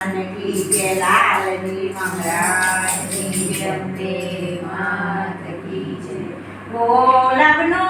की जय लाल जी महाराज की जय मात की जय बोल अब नो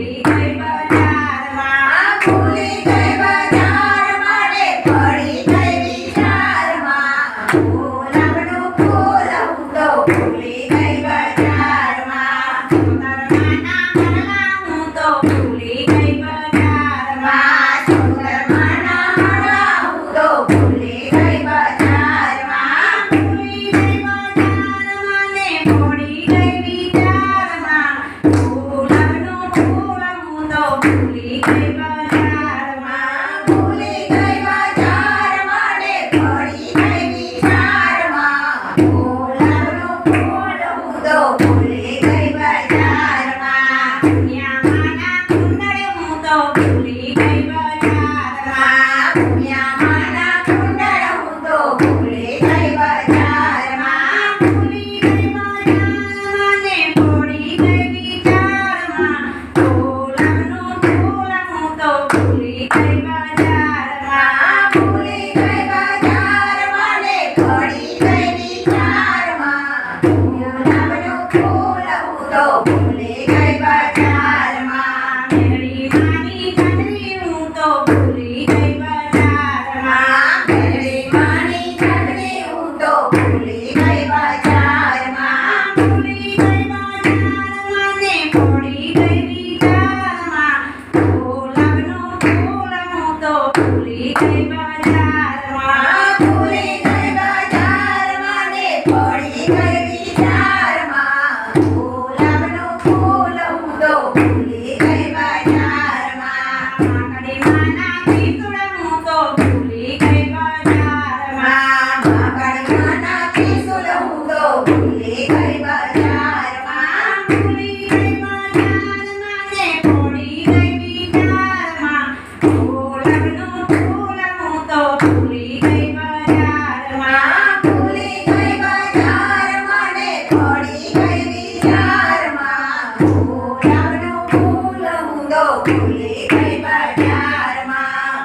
go.